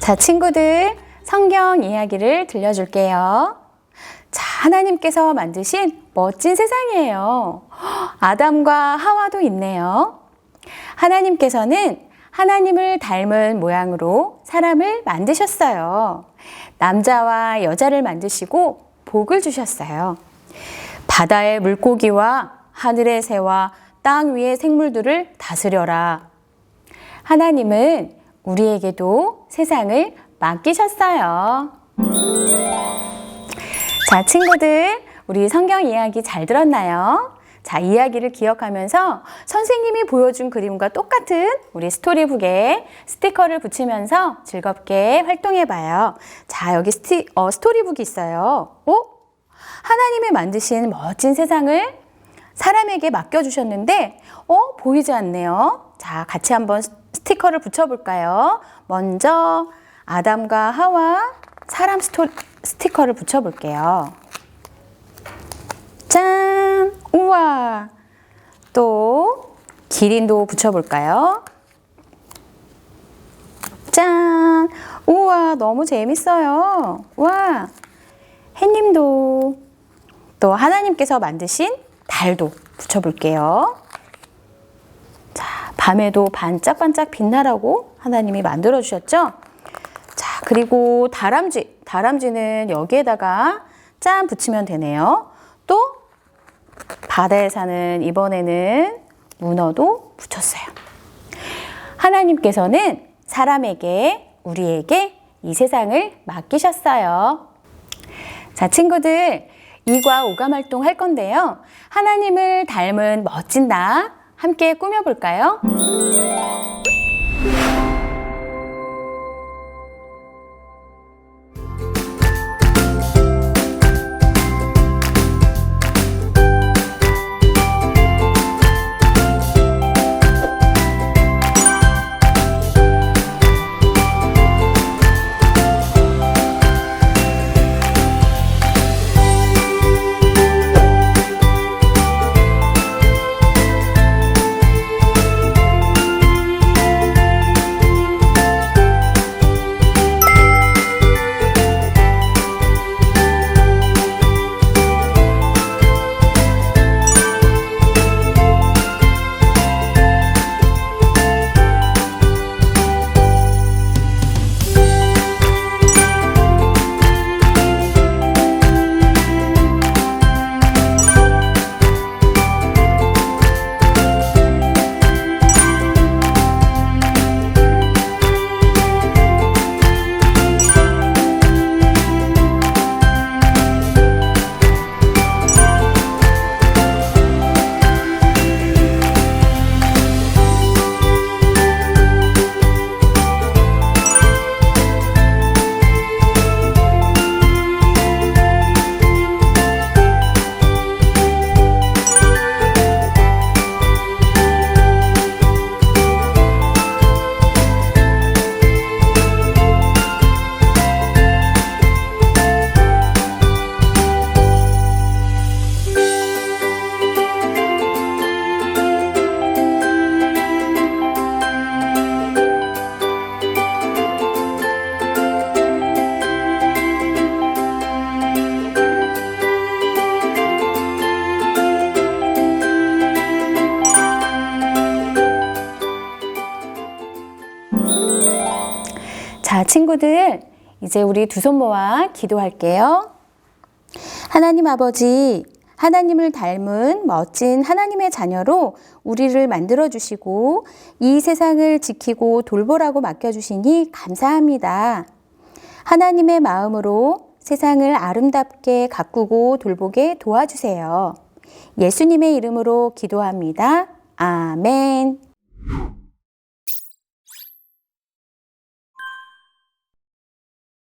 자, 친구들, 성경 이야기를 들려줄게요. 자, 하나님께서 만드신 멋진 세상이에요. 아담과 하와도 있네요. 하나님께서는 하나님을 닮은 모양으로 사람을 만드셨어요. 남자와 여자를 만드시고 복을 주셨어요. 바다의 물고기와 하늘의 새와 땅 위의 생물들을 다스려라. 하나님은 우리에게도 세상을 맡기셨어요. 자, 친구들, 우리 성경 이야기 잘 들었나요? 자, 이야기를 기억하면서 선생님이 보여준 그림과 똑같은 우리 스토리북에 스티커를 붙이면서 즐겁게 활동해 봐요. 자, 여기 스티, 어, 스토리북이 있어요. 어? 하나님이 만드신 멋진 세상을 사람에게 맡겨주셨는데, 어? 보이지 않네요. 자, 같이 한번 스티커를 붙여볼까요? 먼저 아담과 하와 사람 스토, 스티커를 붙여볼게요. 짠! 우와! 또 기린도 붙여볼까요? 짠! 우와! 너무 재밌어요. 와! 햇님도 또 하나님께서 만드신 달도 붙여볼게요. 자, 밤에도 반짝반짝 빛나라고 하나님이 만들어 주셨죠? 자, 그리고 다람쥐. 다람쥐는 여기에다가 짠 붙이면 되네요. 또 바다에 사는 이번에는 문어도 붙였어요. 하나님께서는 사람에게, 우리에게 이 세상을 맡기셨어요. 자, 친구들, 이과 오감 활동 할 건데요. 하나님을 닮은 멋진 나 함께 꾸며볼까요? 자, 친구들, 이제 우리 두 손 모아 기도할게요. 하나님 아버지, 하나님을 닮은 멋진 하나님의 자녀로 우리를 만들어 주시고 이 세상을 지키고 돌보라고 맡겨 주시니 감사합니다. 하나님의 마음으로 세상을 아름답게 가꾸고 돌보게 도와주세요. 예수님의 이름으로 기도합니다. 아멘.